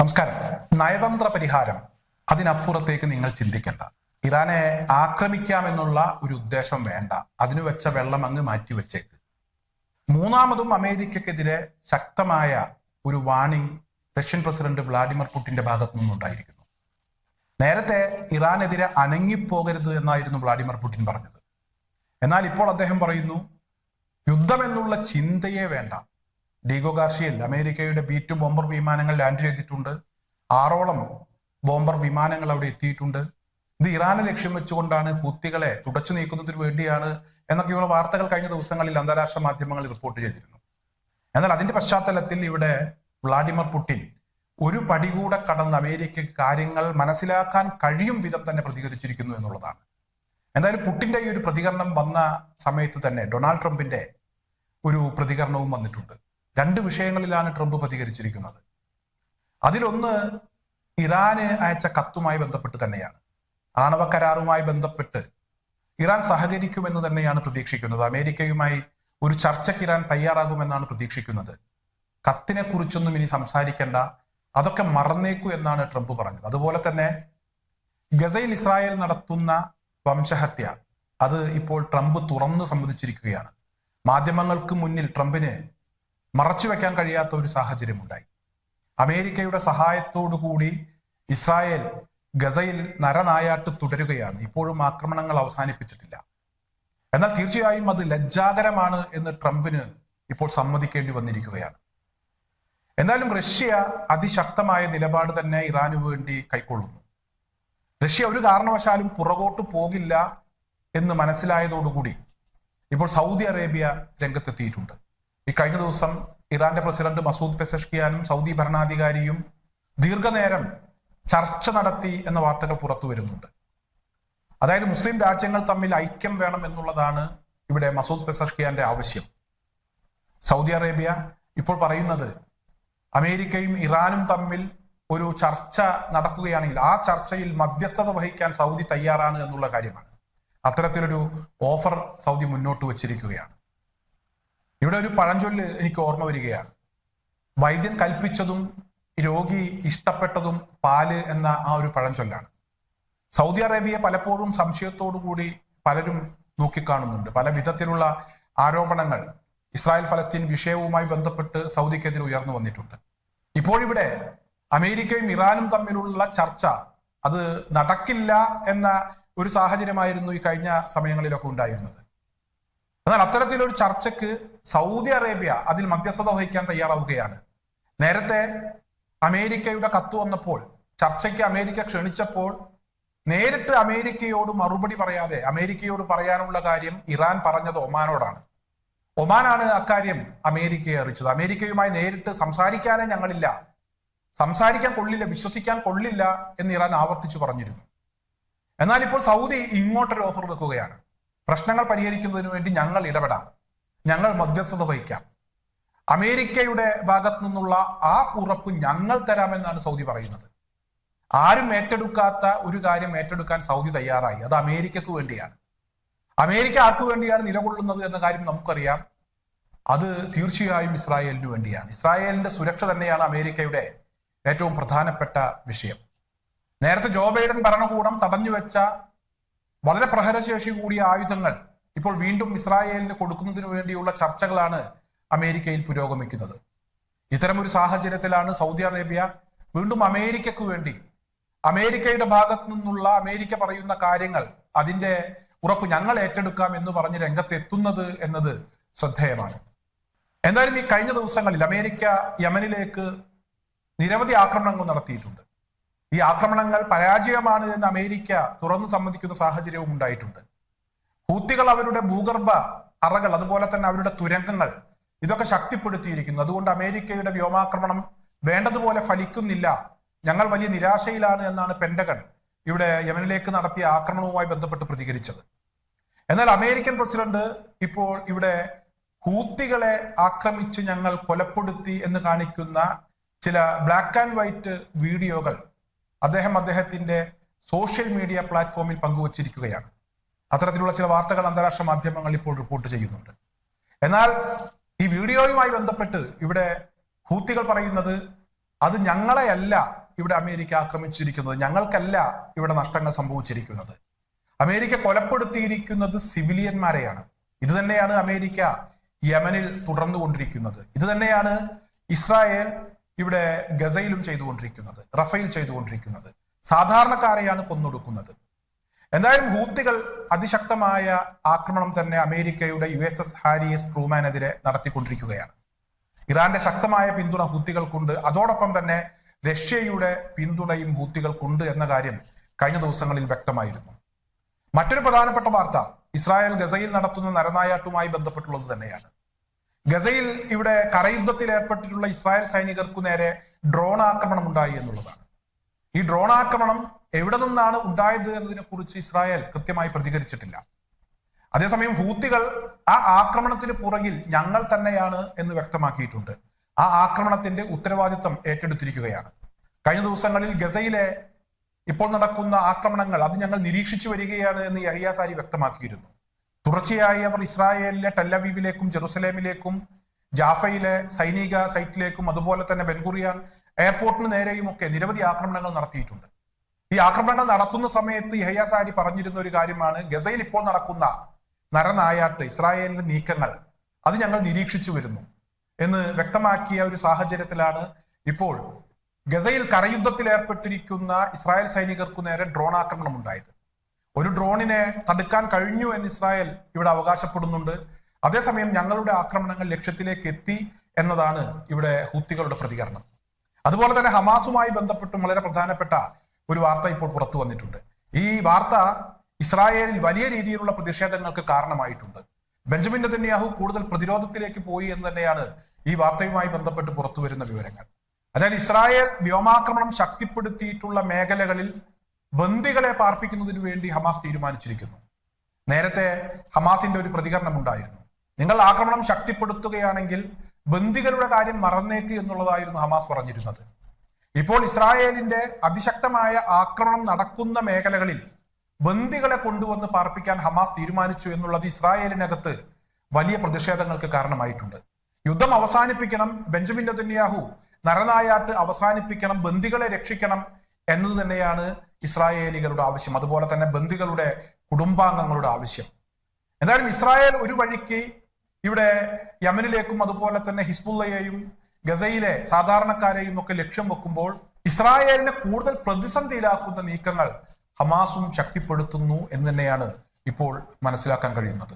നമസ്കാരം. നയതന്ത്ര പരിഹാരം അതിനപ്പുറത്തേക്ക് നിങ്ങൾ ചിന്തിക്കേണ്ട. ഇറാനെ ആക്രമിക്കാമെന്നുള്ള ഒരു ഉദ്ദേശം വേണ്ട. അതിനു വെച്ച വെള്ളം അങ്ങ് മാറ്റിവെച്ചേക്ക് മൂന്നാമതും അമേരിക്കക്കെതിരെ ശക്തമായ ഒരു വാണിംഗ് റഷ്യൻ പ്രസിഡന്റ് വ്ളാഡിമിർ പുടിന്റെ ഭാഗത്തു നിന്നുണ്ടായിരിക്കുന്നു. നേരത്തെ ഇറാനെതിരെ അനങ്ങിപ്പോകരുത് എന്നായിരുന്നു വ്ളാഡിമിർ പുടിൻ പറഞ്ഞത്. എന്നാൽ ഇപ്പോൾ അദ്ദേഹം പറയുന്നു യുദ്ധമെന്നുള്ള ചിന്തയെ വേണ്ട. ഡീഗോ ഗാർഷിയൽ അമേരിക്കയുടെ ബി ടു ബോംബർ വിമാനങ്ങൾ ലാൻഡ് ചെയ്തിട്ടുണ്ട്. ആറോളം ബോംബർ വിമാനങ്ങൾ അവിടെ എത്തിയിട്ടുണ്ട്. ഇത് ഇറാനെ ലക്ഷ്യം വെച്ചുകൊണ്ടാണ് ഹൂത്തികളെ തുടച്ചു നീക്കുന്നതിന് വേണ്ടിയാണ് എന്നൊക്കെയുള്ള വാർത്തകൾ കഴിഞ്ഞ ദിവസങ്ങളിൽ അന്താരാഷ്ട്ര മാധ്യമങ്ങൾ റിപ്പോർട്ട് ചെയ്തിരുന്നു. എന്നാൽ അതിന്റെ പശ്ചാത്തലത്തിൽ ഇവിടെ വ്ളാഡിമിർ പുടിൻ ഒരു പടി കൂടെ കടന്ന് അമേരിക്കയ്ക്ക് കാര്യങ്ങൾ മനസ്സിലാക്കാൻ കഴിയും വിധം തന്നെ പ്രതികരിച്ചിരിക്കുന്നു എന്നുള്ളതാണ്. എന്തായാലും പുട്ടിന്റെ ഈ ഒരു പ്രതികരണം വന്ന സമയത്ത് തന്നെ ഡൊണാൾഡ് ട്രംപിന്റെ ഒരു പ്രതികരണവും വന്നിട്ടുണ്ട്. രണ്ട് വിഷയങ്ങളിലാണ് ട്രംപ് പ്രതികരിച്ചിരിക്കുന്നത്. അതിലൊന്ന് ഇറാന് അയച്ച കത്തുമായി ബന്ധപ്പെട്ട് തന്നെയാണ്. ആണവ കരാറുമായി ബന്ധപ്പെട്ട് ഇറാൻ സഹകരിക്കുമെന്ന് തന്നെയാണ് പ്രതീക്ഷിക്കുന്നത്. അമേരിക്കയുമായി ഒരു ചർച്ചയ്ക്ക് ഇറാൻ തയ്യാറാകുമെന്നാണ് പ്രതീക്ഷിക്കുന്നത്. കത്തിനെ കുറിച്ചൊന്നും ഇനി സംസാരിക്കേണ്ട. അതൊക്കെ മറന്നേക്കൂ എന്നാണ് ട്രംപ് പറഞ്ഞത്. അതുപോലെ തന്നെ ഗസയിൽ ഇസ്രായേൽ നടത്തുന്ന വംശഹത്യ അത് ഇപ്പോൾ ട്രംപ് തുറന്ന് സമ്മതിച്ചിരിക്കുകയാണ്. മാധ്യമങ്ങൾക്ക് മുന്നിൽ ട്രംപിന് മറച്ചുവെക്കാൻ കഴിയാത്ത ഒരു സാഹചര്യമുണ്ടായി. അമേരിക്കയുടെ കൂടി ഇസ്രായേൽ ഗസയിൽ നരനായാട്ട് തുടരുകയാണ്. ഇപ്പോഴും ആക്രമണങ്ങൾ അവസാനിപ്പിച്ചിട്ടില്ല. എന്നാൽ തീർച്ചയായും അത് ലജ്ജാകരമാണ് എന്ന് ട്രംപിന് ഇപ്പോൾ സമ്മതിക്കേണ്ടി വന്നിരിക്കുകയാണ്. എന്നാലും റഷ്യ അതിശക്തമായ നിലപാട് തന്നെ ഇറാനു വേണ്ടി കൈക്കൊള്ളുന്നു. റഷ്യ ഒരു കാരണവശാലും പുറകോട്ട് പോകില്ല എന്ന് മനസ്സിലായതോടുകൂടി ഇപ്പോൾ സൗദി അറേബ്യ രംഗത്തെത്തിയിട്ടുണ്ട്. ഈ കഴിഞ്ഞ ദിവസം ഇറാന്റെ പ്രസിഡന്റ് മസൂദ് പെസഷ്കിയാനും സൗദി ഭരണാധികാരിയും ദീർഘനേരം ചർച്ച നടത്തി എന്ന വാർത്തകൾ പുറത്തു വരുന്നുണ്ട്. അതായത് മുസ്ലിം രാജ്യങ്ങൾ തമ്മിൽ ഐക്യം വേണം എന്നുള്ളതാണ് ഇവിടെ മസൂദ് പെസഷ്കിയാന്റെ ആവശ്യം. സൗദി അറേബ്യ ഇപ്പോൾ പറയുന്നത് അമേരിക്കയും ഇറാനും തമ്മിൽ ഒരു ചർച്ച നടക്കുകയാണെങ്കിൽ ആ ചർച്ചയിൽ മധ്യസ്ഥത വഹിക്കാൻ സൗദി തയ്യാറാണ് എന്നുള്ള കാര്യമാണ്. അത്തരത്തിലൊരു ഓഫർ സൗദി മുന്നോട്ട് വച്ചിരിക്കുകയാണ്. ഇവിടെ ഒരു പഴഞ്ചൊല്ല് എനിക്ക് ഓർമ്മ വരികയാണ്. വൈദ്യൻ കൽപ്പിച്ചതും രോഗി ഇഷ്ടപ്പെട്ടതും പാൽ എന്ന ആ ഒരു പഴഞ്ചൊല്ലാണ്. സൗദി അറേബ്യയെ പലപ്പോഴും സംശയത്തോടു കൂടി പലരും നോക്കിക്കാണുന്നുണ്ട്. പല വിധത്തിലുള്ള ആരോപണങ്ങൾ ഇസ്രായേൽ ഫലസ്തീൻ വിഷയവുമായി ബന്ധപ്പെട്ട് സൗദിക്കെതിരെ ഉയർന്നു വന്നിട്ടുണ്ട്. ഇപ്പോഴിവിടെ അമേരിക്കയും ഇറാനും തമ്മിലുള്ള ചർച്ച അത് നടക്കില്ല എന്ന ഒരു സാഹചര്യമായിരുന്നു ഈ കഴിഞ്ഞ സമയങ്ങളിലൊക്കെ ഉണ്ടായിരുന്നത്. എന്നാൽ അത്തരത്തിലൊരു ചർച്ചയ്ക്ക് സൗദി അറേബ്യ അതിൽ മധ്യസ്ഥത വഹിക്കാൻ തയ്യാറാവുകയാണ്. നേരത്തെ അമേരിക്കയുടെ കത്ത് വന്നപ്പോൾ ചർച്ചയ്ക്ക് അമേരിക്ക ക്ഷണിച്ചപ്പോൾ നേരിട്ട് അമേരിക്കയോട് മറുപടി പറയാതെ അമേരിക്കയോട് പറയാനുള്ള കാര്യം ഇറാൻ പറഞ്ഞത് ഒമാനോടാണ്. ഒമാനാണ് അക്കാര്യം അമേരിക്കയെ അറിയിച്ചത്. അമേരിക്കയുമായി നേരിട്ട് സംസാരിക്കാനേ ഞങ്ങളില്ല. സംസാരിക്കാൻ കൊള്ളില്ല വിശ്വസിക്കാൻ കൊള്ളില്ല എന്ന് ഇറാൻ ആവർത്തിച്ചു പറഞ്ഞിരുന്നു. എന്നാൽ ഇപ്പോൾ സൗദി ഇങ്ങോട്ടൊരു ഓഫർ വെക്കുകയാണ് പ്രശ്നങ്ങൾ പരിഹരിക്കുന്നതിന് വേണ്ടി ഞങ്ങൾ ഇടപെടാം. ഞങ്ങൾ മധ്യസ്ഥത വഹിക്കാം. അമേരിക്കയുടെ ഭാഗത്തു നിന്നുള്ള ആ ഉറപ്പ് ഞങ്ങൾ തരാമെന്നാണ് സൗദി പറയുന്നത്. ആരും ഏറ്റെടുക്കാത്ത ഒരു കാര്യം ഏറ്റെടുക്കാൻ സൗദി തയ്യാറായി. അത് അമേരിക്കക്ക് വേണ്ടിയാണ്. അമേരിക്ക ആർക്കു വേണ്ടിയാണ് നിലകൊള്ളുന്നത് എന്ന കാര്യം നമുക്കറിയാം. അത് തീർച്ചയായും ഇസ്രായേലിന് വേണ്ടിയാണ്. ഇസ്രായേലിന്റെ സുരക്ഷ തന്നെയാണ് അമേരിക്കയുടെ ഏറ്റവും പ്രധാനപ്പെട്ട വിഷയം. നേരത്തെ ജോ ബൈഡൻ ഭരണകൂടം തടഞ്ഞുവെച്ച വളരെ പ്രഹരശേഷി കൂടിയ ആയുധങ്ങൾ ഇപ്പോൾ വീണ്ടും ഇസ്രായേലിന് കൊടുക്കുന്നതിന് വേണ്ടിയുള്ള ചർച്ചകളാണ് അമേരിക്കയിൽ പുരോഗമിക്കുന്നത്. ഇത്തരമൊരു സാഹചര്യത്തിലാണ് സൗദി അറേബ്യ വീണ്ടും അമേരിക്കക്ക് വേണ്ടി അമേരിക്കയുടെ ഭാഗത്തു നിന്നുള്ള അമേരിക്ക പറയുന്ന കാര്യങ്ങൾ അതിന്റെ ഉറപ്പ് ഞങ്ങൾ ഏറ്റെടുക്കാം എന്ന് പറഞ്ഞ് രംഗത്തെത്തുന്നത് എന്നത് ശ്രദ്ധേയമാണ്. എന്തായാലും ഈ കഴിഞ്ഞ ദിവസങ്ങളിൽ അമേരിക്ക യമനിലേക്ക് നിരവധി ആക്രമണങ്ങൾ നടത്തിയിട്ടുണ്ട്. ഈ ആക്രമണങ്ങൾ പരാജയമാണ് എന്ന് അമേരിക്ക തുറന്നു സമ്മതിക്കുന്ന സാഹചര്യവും ഉണ്ടായിട്ടുണ്ട്. ഹൂത്തികൾ അവരുടെ ഭൂഗർഭ അറകൾ അതുപോലെ തന്നെ അവരുടെ തുരങ്കങ്ങൾ ഇതൊക്കെ ശക്തിപ്പെടുത്തിയിരിക്കുന്നു. അതുകൊണ്ട് അമേരിക്കയുടെ വ്യോമാക്രമണം വേണ്ടതുപോലെ ഫലിക്കുന്നില്ല. ഞങ്ങൾ വലിയ നിരാശയിലാണ് എന്നാണ് പെന്റഗൺ ഇവിടെ യമനിലേക്ക് നടത്തിയ ആക്രമണവുമായി ബന്ധപ്പെട്ട് പ്രതികരിച്ചത്. എന്നാൽ അമേരിക്കൻ പ്രസിഡന്റ് ഇപ്പോൾ ഇവിടെ ഹൂത്തികളെ ആക്രമിച്ച് ഞങ്ങൾ കൊലപ്പെടുത്തി എന്ന് കാണിക്കുന്ന ചില ബ്ലാക്ക് ആൻഡ് വൈറ്റ് വീഡിയോകൾ അദ്ദേഹം അദ്ദേഹത്തിന്റെ സോഷ്യൽ മീഡിയ പ്ലാറ്റ്ഫോമിൽ പങ്കുവച്ചിരിക്കുകയാണ്. അത്തരത്തിലുള്ള ചില വാർത്തകൾ അന്താരാഷ്ട്ര മാധ്യമങ്ങൾ ഇപ്പോൾ റിപ്പോർട്ട് ചെയ്യുന്നുണ്ട്. എന്നാൽ ഈ വീഡിയോയുമായി ബന്ധപ്പെട്ട് ഇവിടെ ഹൂത്തികൾ പറയുന്നത് അത് ഞങ്ങളെയല്ല ഇവിടെ അമേരിക്ക ആക്രമിച്ചിരിക്കുന്നത് ഞങ്ങൾക്കല്ല ഇവിടെ നഷ്ടങ്ങൾ സംഭവിച്ചിരിക്കുന്നത്. അമേരിക്ക കൊലപ്പെടുത്തിയിരിക്കുന്നത് സിവിലിയന്മാരെയാണ്. ഇത് തന്നെയാണ് അമേരിക്ക യമനിൽ തുടർന്നുകൊണ്ടിരിക്കുന്നത്. ഇത് തന്നെയാണ് ഇസ്രായേൽ ഇവിടെ ഗസയിലും ചെയ്തുകൊണ്ടിരിക്കുന്നത് റഫേൽ ചെയ്തുകൊണ്ടിരിക്കുന്നത്. സാധാരണക്കാരെയാണ് കൊന്നൊടുക്കുന്നത്. എന്തായാലും ഹൂത്തികൾ അതിശക്തമായ ആക്രമണം തന്നെ അമേരിക്കയുടെ U S S Harry S ട്രൂമാനെതിരെ നടത്തിക്കൊണ്ടിരിക്കുകയാണ്. ഇറാന്റെ ശക്തമായ പിന്തുണ ഹൂത്തികൾക്കുണ്ട്. അതോടൊപ്പം തന്നെ റഷ്യയുടെ പിന്തുണയും ഹൂത്തികൾക്കുണ്ട് എന്ന കാര്യം കഴിഞ്ഞ ദിവസങ്ങളിൽ വ്യക്തമായിരുന്നു. മറ്റൊരു പ്രധാനപ്പെട്ട വാർത്ത ഇസ്രായേൽ ഗസയിൽ നടത്തുന്ന നരനായാട്ടുമായി ബന്ധപ്പെട്ടുള്ളത് തന്നെയാണ്. ഗസയിൽ ഇവിടെ കരയുദ്ധത്തിൽ ഏർപ്പെട്ടിട്ടുള്ള ഇസ്രായേൽ സൈനികർക്കു നേരെ ഡ്രോൺ ആക്രമണം ഉണ്ടായി എന്നുള്ളതാണ്. ഈ ഡ്രോൺ ആക്രമണം എവിടെ നിന്നാണ് ഉണ്ടായത് എന്നതിനെ കുറിച്ച് ഇസ്രായേൽ കൃത്യമായി പ്രതികരിച്ചിട്ടില്ല. അതേസമയം ഹൂത്തികൾ ആ ആക്രമണത്തിന് പുറകിൽ ഞങ്ങൾ തന്നെയാണ് എന്ന് വ്യക്തമാക്കിയിട്ടുണ്ട്. ആ ആക്രമണത്തിന്റെ ഉത്തരവാദിത്തം ഏറ്റെടുത്തിരിക്കുകയാണ്. കഴിഞ്ഞ ദിവസങ്ങളിൽ ഗസയിലെ ഇപ്പോൾ നടക്കുന്ന ആക്രമണങ്ങൾ അത് ഞങ്ങൾ നിരീക്ഷിച്ചു വരികയാണ് എന്ന് യഹിയ സാരി വ്യക്തമാക്കിയിരുന്നു. തുടർച്ചയായി അവർ ഇസ്രായേലിലെ ടെല്ലവീവിലേക്കും ജെറുസലേമിലേക്കും ജാഫയിലെ സൈനിക സൈറ്റിലേക്കും അതുപോലെ തന്നെ ബെൻഗുറിയാൻ എയർപോർട്ടിന് നേരെയും ഒക്കെ നിരവധി ആക്രമണങ്ങൾ നടത്തിയിട്ടുണ്ട്. ഈ ആക്രമണങ്ങൾ നടത്തുന്ന സമയത്ത് യഹയ സാരി പറഞ്ഞിരുന്ന ഒരു കാര്യമാണ് ഗസയിൽ ഇപ്പോൾ നടക്കുന്ന നരനായാട്ട് ഇസ്രായേലിന്റെ നീക്കങ്ങൾ. അത് ഞങ്ങൾ നിരീക്ഷിച്ചു വരുന്നു എന്ന് വ്യക്തമാക്കിയ ഒരു സാഹചര്യത്തിലാണ് ഇപ്പോൾ ഗസയിൽ കരയുദ്ധത്തിൽ ഏർപ്പെട്ടിരിക്കുന്ന ഇസ്രായേൽ സൈനികർക്കു നേരെ ഡ്രോൺ ആക്രമണം ഉണ്ടായത് ഒരു ഡ്രോണിനെ തടുക്കാൻ കഴിഞ്ഞു എന്ന് ഇസ്രായേൽ ഇവിടെ അവകാശപ്പെടുന്നുണ്ട്. അതേസമയം ഞങ്ങളുടെ ആക്രമണങ്ങൾ ലക്ഷ്യത്തിലേക്ക് എത്തി എന്നതാണ് ഇവിടെ ഹൂത്തികളുടെ പ്രതികരണം. അതുപോലെ തന്നെ ഹമാസുമായി ബന്ധപ്പെട്ടും വളരെ പ്രധാനപ്പെട്ട ഒരു വാർത്ത ഇപ്പോൾ പുറത്തു വന്നിട്ടുണ്ട്. ഈ വാർത്ത ഇസ്രായേലിൽ വലിയ രീതിയിലുള്ള പ്രതിഷേധങ്ങൾക്ക് കാരണമായിട്ടുണ്ട്. ബെഞ്ചമിൻ നെതന്യാഹു കൂടുതൽ പ്രതിരോധത്തിലേക്ക് പോയി എന്ന് തന്നെയാണ് ഈ വാർത്തയുമായി ബന്ധപ്പെട്ട് പുറത്തു വരുന്ന വിവരങ്ങൾ. അതായത് ഇസ്രായേൽ വ്യോമാക്രമണം ശക്തിപ്പെടുത്തിയിട്ടുള്ള മേഖലകളിൽ ബന്ദികളെ പാർപ്പിക്കുന്നതിന് വേണ്ടി ഹമാസ് തീരുമാനിച്ചിരിക്കുന്നു. നേരത്തെ ഹമാസിന്റെ ഒരു പ്രതികരണം ഉണ്ടായിരുന്നു. നിങ്ങൾ ആക്രമണം ശക്തിപ്പെടുത്തുകയാണെങ്കിൽ ബന്ദികളുടെ കാര്യം മറന്നേക്ക് എന്നുള്ളതായിരുന്നു ഹമാസ് പറഞ്ഞിരുന്നത്. ഇപ്പോൾ ഇസ്രായേലിന്റെ അതിശക്തമായ ആക്രമണം നടക്കുന്ന മേഖലകളിൽ ബന്ദികളെ കൊണ്ടുവന്ന് പാർപ്പിക്കാൻ ഹമാസ് തീരുമാനിച്ചു എന്നുള്ളത് ഇസ്രായേലിനകത്ത് വലിയ പ്രതിഷേധങ്ങൾക്ക് കാരണമായിട്ടുണ്ട്. യുദ്ധം അവസാനിപ്പിക്കണം ബെഞ്ചമിൻ നെതന്യാഹു നരനായാട്ട് അവസാനിപ്പിക്കണം ബന്ദികളെ രക്ഷിക്കണം എന്നത് തന്നെയാണ് ഇസ്രായേലികളുടെ ആവശ്യം അതുപോലെ തന്നെ ബന്ദികളുടെ കുടുംബാംഗങ്ങളുടെ ആവശ്യം. എന്തായാലും ഇസ്രായേൽ ഒരു വഴിക്ക് ഇവിടെ യമനിലേക്കും അതുപോലെ തന്നെ ഹിസ്ബുള്ളയെയും ഗസയിലെ സാധാരണക്കാരെയും ഒക്കെ ലക്ഷ്യം വെക്കുമ്പോൾ ഇസ്രായേലിനെ കൂടുതൽ പ്രതിസന്ധിയിലാക്കുന്ന നീക്കങ്ങൾ ഹമാസും ശക്തിപ്പെടുത്തുന്നു എന്ന് തന്നെയാണ് ഇപ്പോൾ മനസ്സിലാക്കാൻ കഴിയുന്നത്.